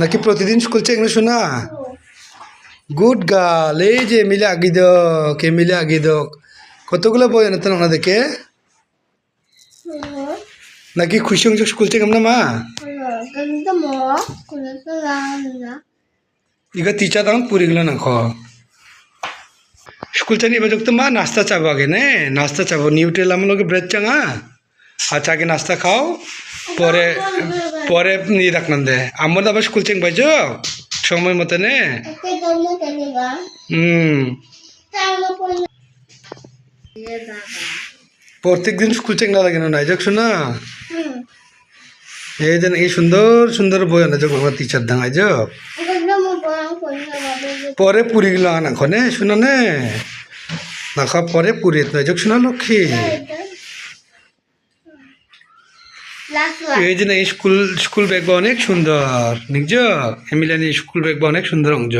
নাকি প্রতিদিন school check না শোনা? গুড গার্ল এই যে মিলে আগি দক এ মিলে আগি দক। কতগুলো বই এনে তো ওনাদেরকে? নাকি খুশি হংস স্কুল চেক না মা? ಈಗ ತಿಚಾ ತಗೊಂಡು ಪೂರಿಗಳ স্কুল ಸ್ಕೂಲ್ ಚಾನಿ ಇವಾಗ ಹೋಗ್ತಮ್ಮ ನಾಸ್ತಾ ಚಾಗೋ ಹಾಗೇನೆ ನಾಸ್ತಾ ಚಾಗೋ ನೀವು ಟೆಲ್ಲ ಆಮೇಲೆ ಹೋಗಿ ಬ್ರೆಡ್ চাঙা। আচ্ছা আগে নাস্তা খাও, পরে পরে নিয়ে রাখলাম দে আমার আবার স্কুল চেক বাজো সময় মতো নে. হুম. প্রত্যেক দিন স্কুল চেক না লাগে না যাক শোনা. এই যেন এই সুন্দর সুন্দর বই আনা যাক আমার টিচার দাঙাই যাক. পরে পুরি গেল আনা খনে শুনো নে না খা পরে পুরি যাক শোনা লক্ষ্মী one. এই যে না স্কুল স্কুল ব্যাগ অনেক সুন্দর। নিজ এমিলানি স্কুল ব্যাগ অনেক সুন্দর অংশ